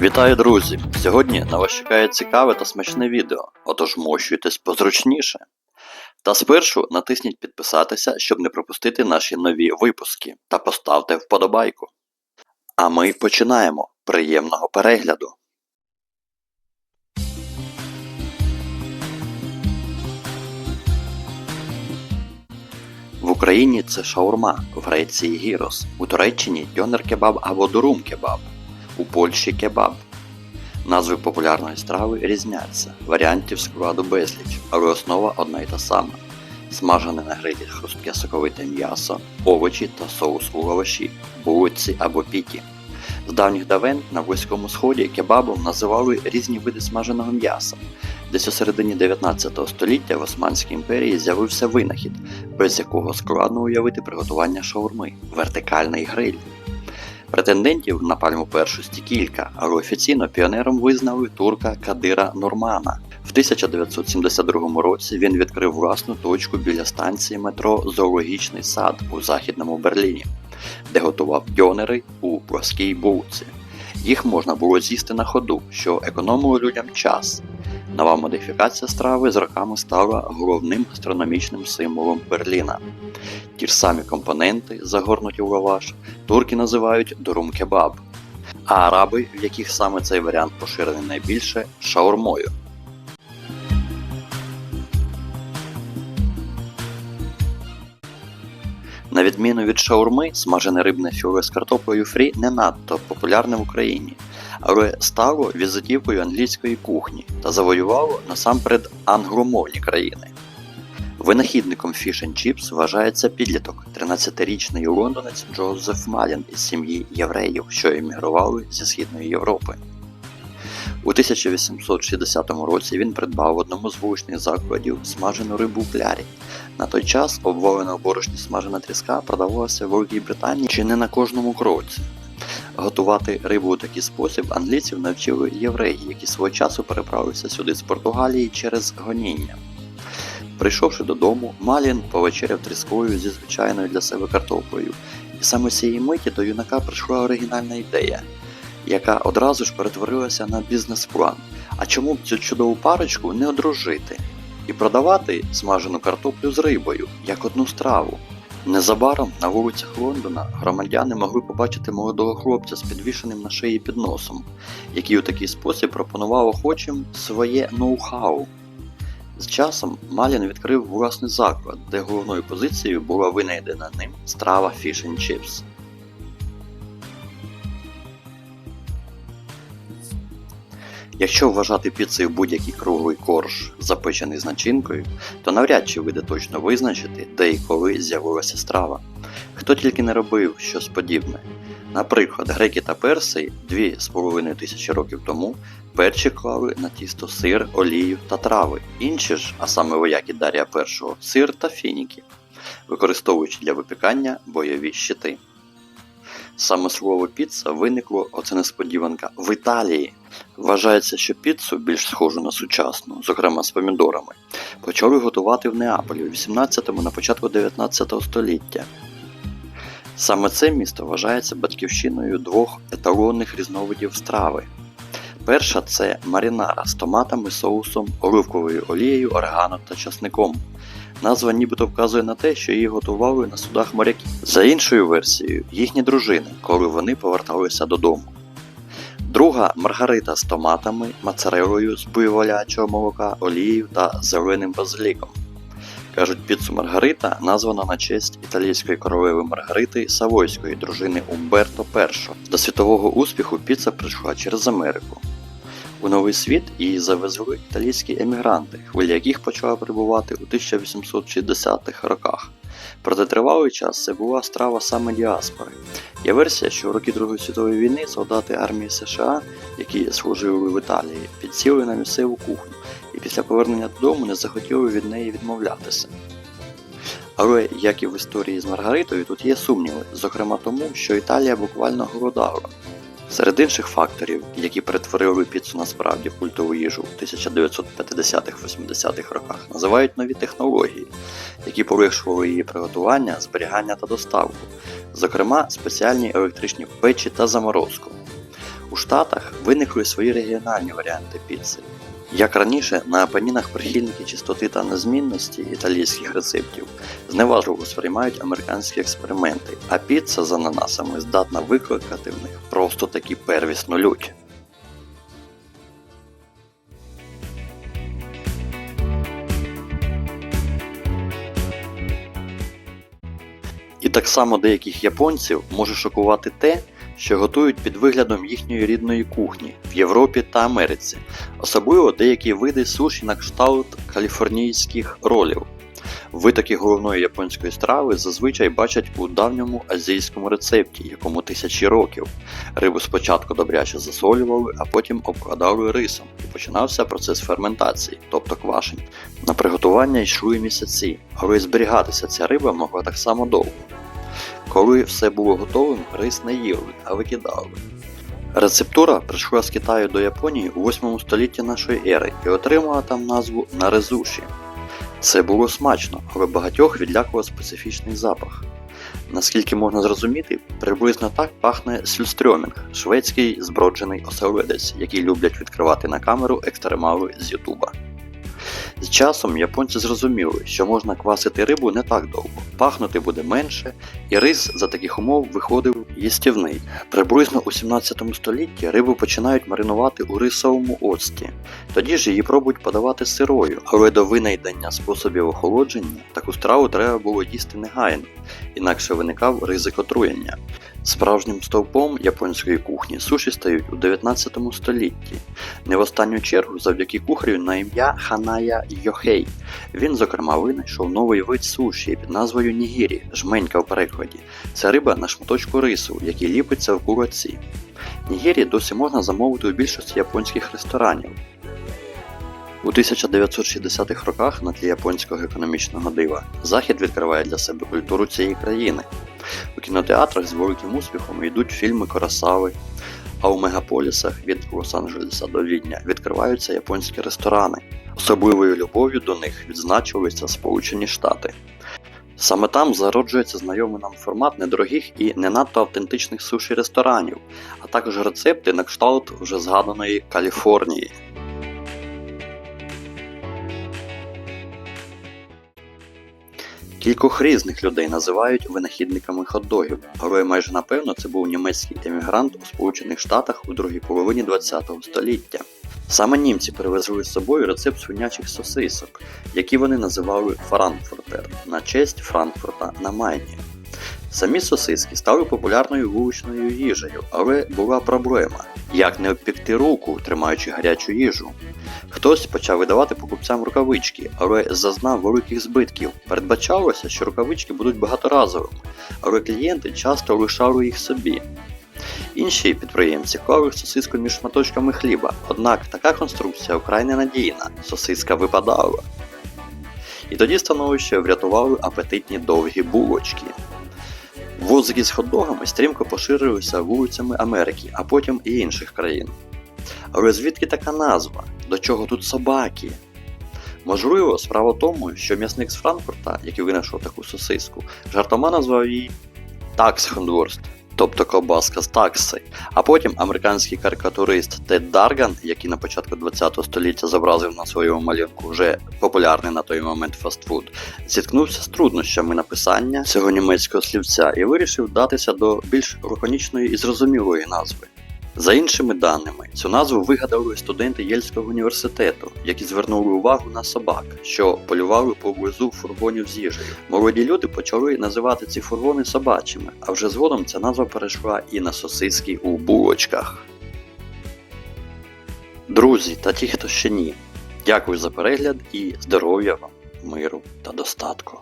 Вітаю, друзі! Сьогодні на вас чекає цікаве та смачне відео, отож мощуйтесь позручніше. Та спершу натисніть підписатися, щоб не пропустити наші нові випуски, та поставте вподобайку. А ми починаємо. Приємного перегляду! В Україні це шаурма, в Греції гірос, у Туреччині дьонер кебаб або дурум кебаб, у Польщі кебаб. Назви популярної страви різняться, варіантів складу безліч, але основа одна й та сама. Смажене на грилі хрустке соковите м'ясо, овочі та соус у лаваші, булиці або піті. З давніх давен на Близькому Сході кебабом називали різні види смаженого м'яса. Десь у середині 19 століття в Османській імперії з'явився винахід, без якого складно уявити приготування шаурми вертикальний гриль. Претендентів на пальму першості кілька, але офіційно піонером визнали турка Кадира Нурмана. В 1972 році він відкрив власну точку біля станції метро Зоологічний сад у західному Берліні, де готував дьонери у плоскій булці. Їх можна було з'їсти на ходу, що економило людям час. Нова модифікація страви з роками стала головним гастрономічним символом Берліна. Ті ж самі компоненти, загорнуті в лаваш, турки називають дурум кебаб, а араби, в яких саме цей варіант поширений найбільше, шаурмою. На відміну від шаурми, смажене рибне фюре з картоплею фрі не надто популярне в Україні, але стало візитівкою англійської кухні та завоювало насамперед англомовні країни. Винахідником Fish and вважається підліток, 13-річний лондонець Джозеф Малін із сім'ї євреїв, що емігрували зі Східної Європи. У 1860 році він придбав в одному з вуличних закладів смажену рибу в плярі. На той час обвалена в борошні смажена тріска продавалася в Великій Британії чи не на кожному кроці. Готувати рибу у такий спосіб англійців навчили євреї, які свого часу переправилися сюди з Португалії через гоніння. Прийшовши додому, Малін повечеряв тріскою зі звичайною для себе картоплею, і саме з цієї миті до юнака прийшла оригінальна ідея, яка одразу ж перетворилася на бізнес-план. А чому б цю чудову парочку не одружити і продавати смажену картоплю з рибою як одну страву? Незабаром на вулицях Лондона громадяни могли побачити молодого хлопця з підвішеним на шиї підносом, який у такий спосіб пропонував охочим своє ноу-хау. З часом Малін відкрив власний заклад, де головною позицією була винайдена ним страва Fish and Chips. Якщо вважати піцею будь-який круглий корж, запечений з начинкою, то навряд чи вийде точно визначити, де і коли з'явилася страва. Хто тільки не робив щось подібне. Наприклад, греки та перси 2,5 тисячі років тому перші клали на тісто сир, олію та трави, інші ж, а саме вояки Дарія І, сир та фініки, використовуючи для випікання бойові щити. Саме слово піца виникло, оце несподіванка, в Італії. Вважається, що піцу, більш схожу на сучасну, зокрема з помідорами, почали готувати в Неаполі у 18-му на початку 19 століття. Саме це місто вважається батьківщиною двох еталонних різновидів страви. Перша це марінара з томатами, соусом, оливковою олією, орегано та часником. Назва нібито вказує на те, що її готували на судах моряків. За іншою версією, їхні дружини, коли вони поверталися додому. Друга маргарита з томатами, моцарелою з буйволячого молока, олією та зеленим базиліком. Кажуть, піцу Маргарита названа на честь італійської королеви Маргарити Савойської, дружини Умберто І. До світового успіху піца прийшла через Америку. У новий світ її завезли італійські емігранти, хвиля яких почала прибувати у 1860-х роках. Проте тривалий час це була страва саме діаспори. Є версія, що в роки Другої світової війни солдати армії США, які служили в Італії, підсіли на місцеву кухню і після повернення додому не захотіли від неї відмовлятися. Але, як і в історії з Маргаритою, тут є сумніви, зокрема тому, що Італія буквально голодала. Серед інших факторів, які перетворили піцу насправді в культову їжу у 1950-80-х роках, називають нові технології, які полегшували її приготування, зберігання та доставку, зокрема спеціальні електричні печі та заморозку. У Штатах виникли свої регіональні варіанти піци. Як раніше, на апанінах прихильники чистоти та незмінності італійських рецептів зневажливо сприймають американські експерименти, а піца з ананасами здатна викликати в них просто таки первісну лють. І так само деяких японців може шокувати те, що готують під виглядом їхньої рідної кухні в Європі та Америці, особливо деякі види суші на кшталт каліфорнійських ролів. Витоки головної японської страви зазвичай бачать у давньому азійському рецепті, якому тисячі років. Рибу спочатку добряче засолювали, а потім обкладали рисом, і починався процес ферментації, тобто квашень. На приготування йшли місяці, але зберігатися ця риба могла так само довго. Коли все було готовим, рис не їли, а викидали. Рецептура прийшла з Китаю до Японії у 8 столітті нашої ери і отримала там назву нарезуші. Це було смачно, але багатьох відлякував специфічний запах. Наскільки можна зрозуміти, приблизно так пахне сюльстрьомінг, шведський зброджений оселедець, який люблять відкривати на камеру екстремали з Ютуба. З часом японці зрозуміли, що можна квасити рибу не так довго, пахнути буде менше, і рис за таких умов виходив їстівний. Приблизно у 17 столітті рибу починають маринувати у рисовому оцті. Тоді ж її пробують подавати сирою, але до винайдення способів охолодження таку страву треба було їсти негайно, інакше виникав ризик отруєння. Справжнім стовпом японської кухні суші стають у 19 столітті, не в останню чергу завдяки кухарю на ім'я Ханая Йохей. Він, зокрема, винайшов новий вид суші під назвою Нігірі, жменька в перекладі. Це риба на шматочку рису, який ліпиться в кулаці. Нігірі досі можна замовити у більшості японських ресторанів. У 1960-х роках на тлі японського економічного дива Захід відкриває для себе культуру цієї країни. У кінотеатрах з великим успіхом йдуть фільми Коросави, а у мегаполісах від Лос-Анджелеса до Відня відкриваються японські ресторани. Особливою любов'ю до них відзначилися Сполучені Штати. Саме там зароджується знайомий нам формат недорогих і не надто автентичних суші ресторанів, а також рецепти на кшталт вже згаданої Каліфорнії. Кількох різних людей називають винахідниками хот-догів, але майже напевно це був німецький емігрант у Сполучених Штатах у другій половині ХХ століття. Саме німці привезли з собою рецепт свинячих сосисок, які вони називали Франкфуртер на честь Франкфурта на Майні. Самі сосиски стали популярною вуличною їжею, але була проблема: як не обпікти руку, тримаючи гарячу їжу. Хтось почав видавати покупцям рукавички, але зазнав великих збитків. Передбачалося, що рукавички будуть багаторазовими, але клієнти часто лишали їх собі. Інші підприємці клали сосиску між шматочками хліба, однак така конструкція вкрай ненадійна, сосиска випадала. І тоді становище врятували апетитні довгі булочки. Возики з хот-догами стрімко поширилися вулицями Америки, а потім і інших країн. Але звідки така назва? До чого тут собаки? Можливо, справа в тому, що м'ясник з Франкфурта, який винайшов таку сосиску, жартома назвав її таксхендворст, тобто ковбаска з такси. А потім американський карикатурист Тед Дарган, який на початку ХХ століття зобразив на своєму малюнку вже популярний на той момент фастфуд, зіткнувся з труднощами написання цього німецького слівця і вирішив датися до більш лаконічної і зрозумілої назви. За іншими даними, цю назву вигадали студенти Єльського університету, які звернули увагу на собак, що полювали поблизу фургонів з їжею. Молоді люди почали називати ці фургони собачими, а вже згодом ця назва перейшла і на сосиски у булочках. Друзі та ті, хто ще ні, дякую за перегляд і здоров'я вам, миру та достатку.